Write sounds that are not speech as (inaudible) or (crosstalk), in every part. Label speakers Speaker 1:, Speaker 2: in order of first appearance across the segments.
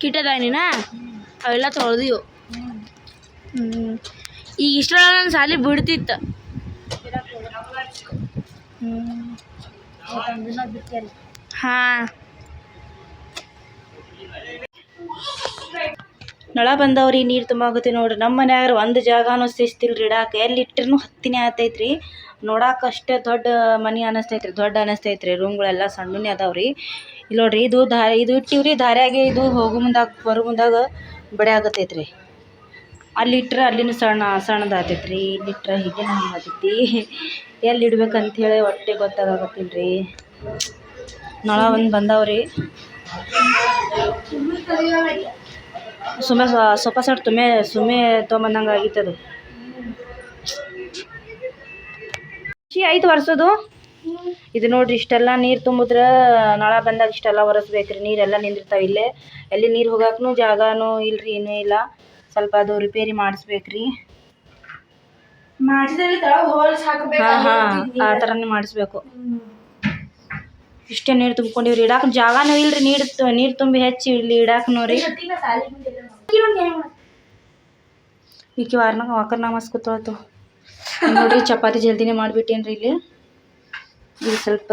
Speaker 1: ಕಿಟದಾನಿನ ಅವೆಲ್ಲ ತೊಳೆದಿವು ಈಗ ಇಷ್ಟ ನನ್ನ ಸಾಲಿ ಬಿಡ್ತಿತ್ತು. ಹಾಂ. ನಳ ಬಂದವ್ರಿ ನೀರು ತುಂಬಾಕತ್ತಿ ನೋಡ್ರಿ. ನಮ್ಮ ಮನ್ಯಾಗ ಒಂದು ಜಾಗನೂ ಶಿಸ್ತಿಲ್ರಿ ಇಡಾಕ. ಎಲ್ಲಿ ಇಟ್ಟರೂ ಹತ್ತಿನೇ ಆತೈತ್ರಿ ನೋಡಾಕ ಅಷ್ಟೇ ದೊಡ್ಡ ಮನೆ ಅನಸ್ತೈತ್ರಿ, ದೊಡ್ಡ ಅನಸ್ತೈತ್ರಿ. ರೂಮ್ಗಳೆಲ್ಲ ಸಣ್ಣನೇ ರೀ ಇಲ್ಲಿ ನೋಡ್ರಿ, ಇದು ದಾರಿ ಇದು ಇಟ್ಟಿವ್ರಿ ದಾರ್ಯಾಗೆ ಇದು ಹೋಗೋ ಮುಂದಾಗ, ಬರೋ ಮುಂದಾಗ ಬಡೆ ಆಗತೈತ್ರಿ. ಅಲ್ಲಿ ಇಟ್ರೆ ಅಲ್ಲಿನ ಸಣ್ಣ, ಸಣ್ಣದಾತೈತ್ರಿ. ಇಲ್ಲಿ ಇಟ್ರೆ ಹೀಗೆ ಹಂಗೆ ಆತೈತಿ ಎಲ್ಲಿ ಇಡ್ಬೇಕಂತ ಹೇಳಿ ಒಟ್ಟೆ ಗೊತ್ತಾಗತ್ತಿಲ್ಲ ರೀ ನಳ ಒಂದು ಬಂದಾವ್ರಿ. ಸುಮ್ಮನೆ ಸೊಪ್ಪ ಸಟ್ ತುಮೆ ಸುಮ್ಮನೆ ತೊಗೊಂಬಂದಂಗೆ ಆಗಿತ್ತದು. ಖುಷಿ ಐದು ಒರ್ಸೋದು ಇದು ನೋಡ್ರಿ ಇಷ್ಟೆಲ್ಲ ನೀರು ತುಂಬುದ್ರ ನಳ ಬಂದಾಗ ಇಷ್ಟೆಲ್ಲ ಒರೆಸ್ಬೇಕ್ರಿ. ನೀರೆಲ್ಲ ನಿಂದಿರ್ತಾವ ಇಲ್ಲೇ. ಎಲ್ಲಿ ನೀರು ಹೋಗಾಕ್ನು ಜಾಗನೂ ಇಲ್ರಿ ಏನೂ ಇಲ್ಲ. ಸ್ವಲ್ಪ ಅದು ರಿಪೇರಿ ಮಾಡಿಸ್ಬೇಕ್ರಿ. ಹಾಂ ಹಾಂ ಆ ಥರನೇ ಮಾಡಿಸ್ಬೇಕು. ಇಷ್ಟೇ ನೀರು ತುಂಬಿಕೊಂಡಿವ್ರಿ. ಇಡಾಕ ಜಾಗನೂ ಇಲ್ರಿ ನೀರು ನೀರ್ ತುಂಬಿ ಹೆಚ್ಚಿ ಇಲ್ಲಿ ಇಡಾಕ ರೀ. ಈಕಿ ವಾರನಾಗ ವಾಕರ್ ನಮಾಸ್ ಕೂತ್ಕೊಳ್ತು. ನೋಡ್ರಿ ಚಪಾತಿ ಜಲ್ದಿನೇ ಮಾಡಿಬಿಟ್ಟೇನ್ರಿ ಇಲ್ಲಿ. ಇಲ್ಲಿ ಸ್ವಲ್ಪ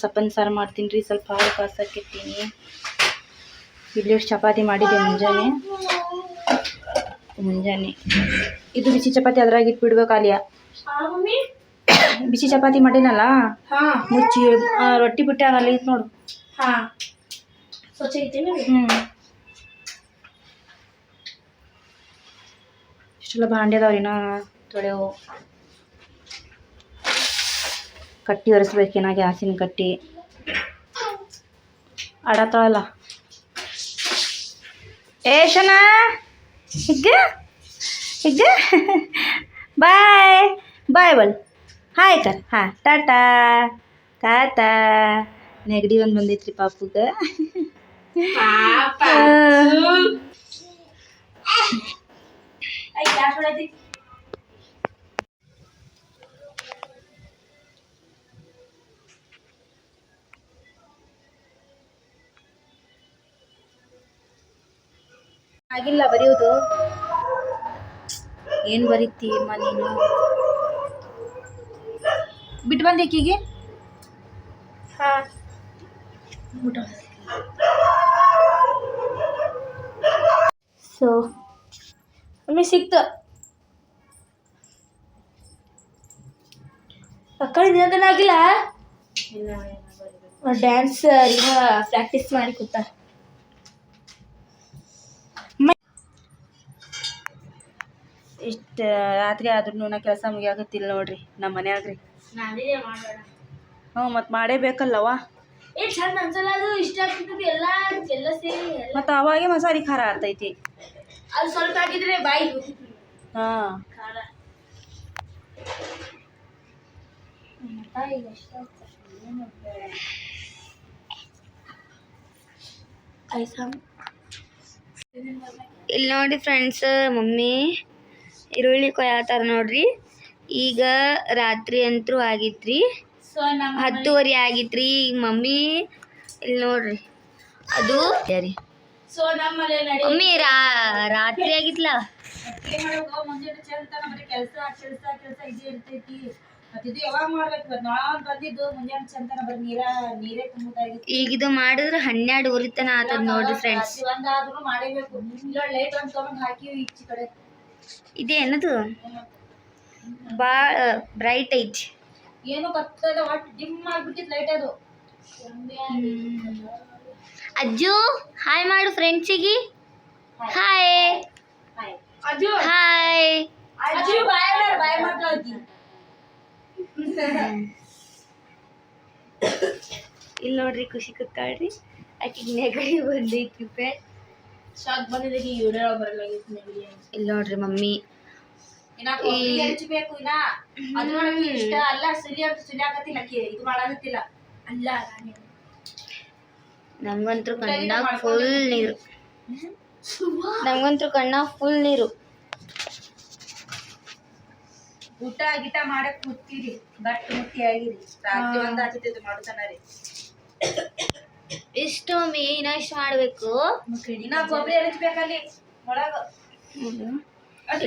Speaker 1: ಸಪ್ಪನ್ ಸಾರು ಮಾಡ್ತೀನಿ ರೀ ಸ್ವಲ್ಪ ಹಾಲು ಕಾಸಾಕಿರ್ತೀನಿ ಇಲ್ಲಿ ಚಪಾತಿ ಮಾಡಿದ್ದೆ ಮುಂಜಾನೆ. ಮುಂಜಾನೆ. ಇದು ಬಿಸಿ ಚಪಾತಿ ಅದ್ರಾಗ ಇಟ್ಬಿಡ್ಬೇಕು ಅಲ್ಲಿಯ ಬಿಸಿ ಚಪಾತಿ ಮಾಡಿನಲ್ಲ? ಮುಚ್ಚಿ ರೊಟ್ಟಿ ಬಿಟ್ಟೆ ಆಗಲ್ಲ ಇತ್ತು ನೋಡು. ಹ್ಞೂ ಇಷ್ಟೆಲ್ಲ ಭಾಂಡೆ ಅದಾವ್ರಿ ನಾ ತೊಳೆವು ಕಟ್ಟಿ ಒರೆಸ್ಬೇಕು, ಏನಾಗಿ ಹಾಸಿನ ಕಟ್ಟಿ. ಅಡ ಏ ಏಷನ ಹಿಗ್ಗ ಹಿಗ್ಗ ಬಾಯ್ ಬಾಯ್ ಬಲ್. ಹಾಯ್ ಕರ್ ಹಾಂ, ಟಾಟಾ ಟಾಟಾ. ನೆಗಡಿ ಒಂದು ಬಂದೈತ್ರಿ ಪಾಪುಗೆ. ಆಗಿಲ್ಲ ಬರೆಯೋದು. ಏನು ಬರೀತಿ ಅಮ್ಮ ನೀನು? ಬಿಟ್ಟು ಬಂದೆ ಈಕಿಗೆ ಸೊ ಒಮ್ಮೆ ಸಿಕ್ತು. ಮಕ್ಕಳು ದಿನದನ ಆಗಿಲ್ಲ? ಡ್ಯಾನ್ಸ್ ಈಗ ಪ್ರಾಕ್ಟೀಸ್ ಮಾಡಿ ಕೂತ ಇಷ್ಟು ರಾತ್ರಿ ಆದ್ರೂ ನಾ ಕೆಲಸ ಮುಗಿಯಾಕತ್ತಿಲ್ಲ ನೋಡ್ರಿ ನಮ್ಮ ಮನ್ಯಾಗ ರೀ ಹ್ಞೂ ಮತ್ತು ಮಾಡೇಬೇಕಲ್ಲವ
Speaker 2: ಏ ಚಂದ ಅನ್ಸಲ್ಲ ಅದು ಇಷ್ಟ ಆಗ್ತದೆ ಎಲ್ಲ ಎಲ್ಲ ಸೇರಿ ಎಲ್ಲ.
Speaker 1: ಮತ್ತು ಅವಾಗೆ ಮಸಾಲೆ ಖಾರ ಆಗ್ತೈತಿ.
Speaker 2: ಅದು ಸ್ವಲ್ಪ ಹಾಕಿದ್ರೆ ಬಾಯಿ
Speaker 1: ಹಾಂ.
Speaker 2: ಖಾರ. ಮಟ ಈಗ ಎಷ್ಟ
Speaker 1: ಇಲ್ಲಿ. ನೋಡಿ ಫ್ರೆಂಡ್ಸ್ ಮಮ್ಮಿ. ಈರುಳ್ಳಿ ಕೊಯ್ಯತ್ತಾರ ನೋಡ್ರಿ. ಈಗ ರಾತ್ರಿ ಅಂತೂ ಆಗಿತ್ರಿ. ಹತ್ತುವರೆ ಆಗಿತ್ರಿ. ಈಗ ಮಮ್ಮಿ ಇಲ್ಲಿ ನೋಡ್ರಿ. ಅದು ರೀ ಮಮ್ಮಿ ರಾ ರಾತ್ರಿ ಆಗಿತ್ಲ? ಈಗ ಇದು ಮಾಡಿದ್ರೆ ಹನ್ನೆರಡುವರೆ ತನ ಆತದ ನೋಡ್ರಿ ಫ್ರೆಂಡ್ಸ್ ಇದೇನದು ಭಾಳ ಬ್ರೈಟ್ ಐತಿ
Speaker 2: ಏನು ಕತ್ತದ ಒಟ್ಟು ಡಿಮ್ ಆಗ್ಬಿಟ್ಟಿತ್ತು ಲೈಟ್ ಅದು.
Speaker 1: ಅಜ್ಜು ಹಾಯ್ ಮಾಡು ಫ್ರೆಂಡ್ಸಿಗೆ ಹಾಯ್
Speaker 2: ಅಜ್ಜು.
Speaker 1: ಹಾಯ್
Speaker 2: ಅಜ್ಜು ಬಾಯ್ ಮಾಡ್ ಬಾಯ್ ಮಾಡ್ತಾಳ್ತಿ (coughs)
Speaker 1: ಇಲ್ಲಿ ನೋಡ್ರಿ ಖುಷಿ ಕೂತಾಳ್ರಿ ಆಕಿಗೆ ನೆಗಡಿ ಬಂದೈತಿ ಫ್ರೆಂಡ್
Speaker 2: ಶಾಕ್ ಬಂದಿದೆ ಈ ವಿಡಿಯೋ ಬರಲಾಗಿತ್ತು ನೆಗಡಿ
Speaker 1: ಇಲ್ಲಿ ನೋಡ್ರಿ ಮಮ್ಮಿ.
Speaker 2: ಇನ್ನ ಕೊಬ್ಬರಿ ಹಚ್ಚಬೇಕು ಇನ್ನ? ಅದ್ರೊಳಗೆ ಇಷ್ಟ. ಅಲ್ಲ ಸುಲಿ ಅಂತ ಸುಲಿಯಾಕತ್ತಿಲ್ಲ ಇದು ಮಾಡಾಕತ್ತಿಲ್ಲ. ಅಲ್ಲ
Speaker 1: ನಮ್ಗಂತೂ ಕಣ್ಣಾಗ ಫುಲ್ ನೀರು. ನಮ್ಗಂತೂ ಕಣ್ಣಾಗ ಫುಲ್ ನೀರು.
Speaker 2: ಊಟ ಗೀಟ ಮಾಡಕ್ ಮುತ್ತಿರಿ ಗಟ್ಟಿ ಮುಟ್ಟಿ ಆಗಿರಿ. ರಾತ್ರಿ ಒಂದ್ ಮಾಡ್ತಾನ ರೀ
Speaker 3: ಇಷ್ಟು ಮಮ್ಮಿ ಇನ್ನ ಇಷ್ಟು ಮಾಡಬೇಕು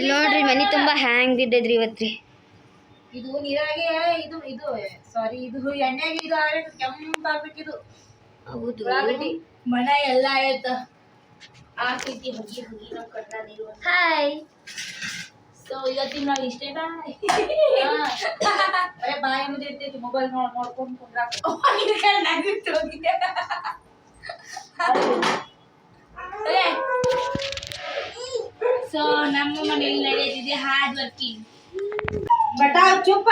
Speaker 3: ನೋಡ್ರಿ ಮನಿ ತುಂಬಾ ಹ್ಯಾಂಗ್ ಬಿದ್ದದ್ರಿ ಇವತ್ತಿ
Speaker 2: ಇದು ನೀರಾಗೆ ಇದು ಇದು ಸಾರಿ ಇದು ಎಣ್ಣೆಗೆ ಇದು ಆಗ್ಬೇಕು ಕೆಂಪಾಗ್ಬೇಕಿದು
Speaker 3: ಹೌದು
Speaker 2: ಮನೆ ಎಲ್ಲ ಆಯ್ತ ಆಗ್ತೈತಿ ಹೋಗಿ ಹೋಗಿ ನಮ್ ಕಣ್ಣ ನೀರು
Speaker 3: ಹಾಯ್
Speaker 2: ಸೊ ಇವತ್ತಿನ ನಾವು ಇಷ್ಟೇ ಬಾಯ್ ಬರೇ ಬಾಯ್ ಅನ್ನೋದು ಇರ್ತೈತಿ ಮೊಬೈಲ್ ನೋಡ್ ನೋಡ್ಕೊಂಡು ಕುಂದ್ರಾಕ
Speaker 3: ಸೊ ನಮ್ಮ ಮನೆಯಲ್ಲಿ ನಡೆದಿದೆ ಹಾರ್ಡ್ ವರ್ಕಿಂಗ್
Speaker 2: ಬಟ ಚುಪ್ಪ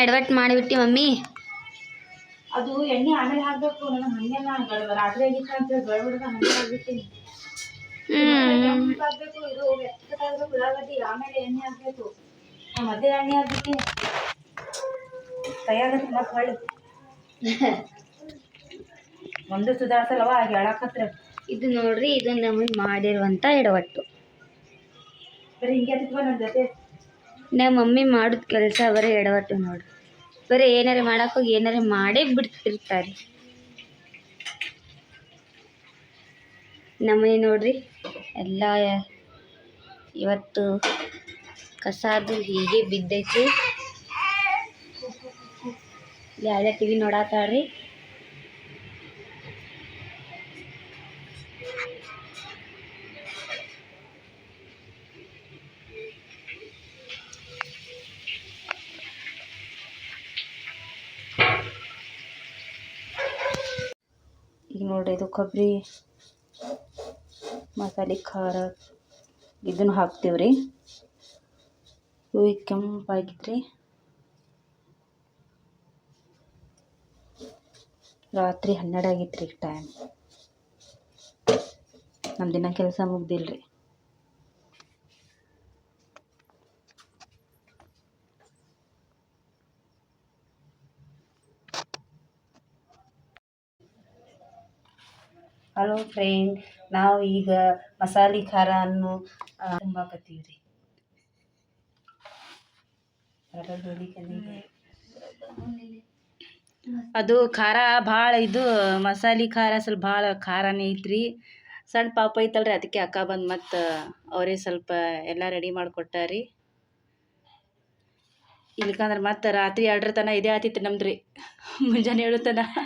Speaker 3: ಏನ್ ಎಡವಟ್ ಮಾಡಿಬಿಟ್ಟಿ ಮಮ್ಮಿ.
Speaker 1: ಅದು ಎಣ್ಣೆ ಆಮೇಲೆ ಹಾಕ್ಬೇಕು ನನಗೆ ಹಂಗೆಲ್ಲ ರಾತ್ರಿ ಆಗಿತ್ತು ಅಂತ ಗಡ್ಬಡ್ದ ಹಂಗೆ ಹಾಕ್ಬಿಟ್ಟಿನಿ
Speaker 3: ಹ್ಮ್.
Speaker 1: ಹಾಕ್ಬೇಕು ಇದು ಉಳ್ಳಾಗಡ್ಡಿ ಆಮೇಲೆ ಎಣ್ಣೆ ಹಾಕ್ಬೇಕು. ಮಧ್ಯೆ ಎಣ್ಣೆ ಹಾಕ್ಬಿಟ್ಟಿನಿ ಕೈಯಾಗ ಮತ್ತೆ ಹೊಳ್ಳಿ (laughs) ಒಂದು ಸುಧಾರಿಸಲ್ವ ಹಾಗೆ ಹೇಳಕತ್ರ
Speaker 3: ಇದು ನೋಡ್ರಿ ಇದು ನಮಗೆ ಮಾಡಿರುವಂತ ಎಡವಟ್ಟು.
Speaker 1: ಬರೀ ಹಿಂಗೆ ಅದಕ್ಕೆ ನನ್ನ ಜೊತೆ
Speaker 3: ನಮ್ಮ ಮಮ್ಮಿ ಮಾಡೋದು ಕೆಲಸ ಬರೀ ಎಡವಟ್ಟು ನೋಡಿ. ಬರೀ ಏನಾರ ಹೋಗಿ ಏನಾರ ಮಾಡೇ ಬಿಡ್ತಿರ್ತಾರೆ. ನಮ್ಮನೆ ನೋಡ್ರಿ, ಎಲ್ಲ ಇವತ್ತು ಕಸಾದು ಹೀಗೆ ಬಿದ್ದೈತಿ. ಯಾವ್ದೇ ಟಿ ವಿ
Speaker 1: ನೋಡ್ರಿ ಇದು ಕೊಬ್ಬರಿ ಮಸಾಲೆ ಖಾರ. ಇದನ್ನು ಹಾಕ್ತೀವಿ ರೀ ಇವು ಕೆಂಪಾಗಿದ್ರಿ ರಾತ್ರಿ ಹನ್ನೆರಡು ಆಗಿತ್ತು ರೀ ಟೈಮ್ ನಮ್ಮ ದಿನ ಕೆಲಸ ಮುಗ್ದಿಲ್ಲ ರೀ ಹಲೋ ಫ್ರೆಂಡ್ ನಾವು ಈಗ ಮಸಾಲೆ ಖಾರ ಅನ್ನು ತುಂಬಾಕತ್ತೀವಿ ರೀ ಅದು ಖಾರ ಭಾಳ ಇದು, ಮಸಾಲೆ ಖಾರ ಸ್ವಲ್ಪ ಭಾಳ ಖಾರನೇ ಐತ್ರಿ. ಸಣ್ಣ ಪಾಪ ಐತಲ್ರಿ, ಅದಕ್ಕೆ ಅಕ್ಕ ಬಂದು ಮತ್ತು ಅವರೇ ಸ್ವಲ್ಪ ಎಲ್ಲ ರೆಡಿ ಮಾಡಿಕೊಟ್ಟಾರಿ. ಇಲ್ಕಂದ್ರೆ ಮತ್ತೆ ರಾತ್ರಿ ಎರಡರ ತನಕ ಇದೇ ಆತಿತ್ತು ನಮ್ದು ರೀ ಮುಂಜಾನೆ ತನಕ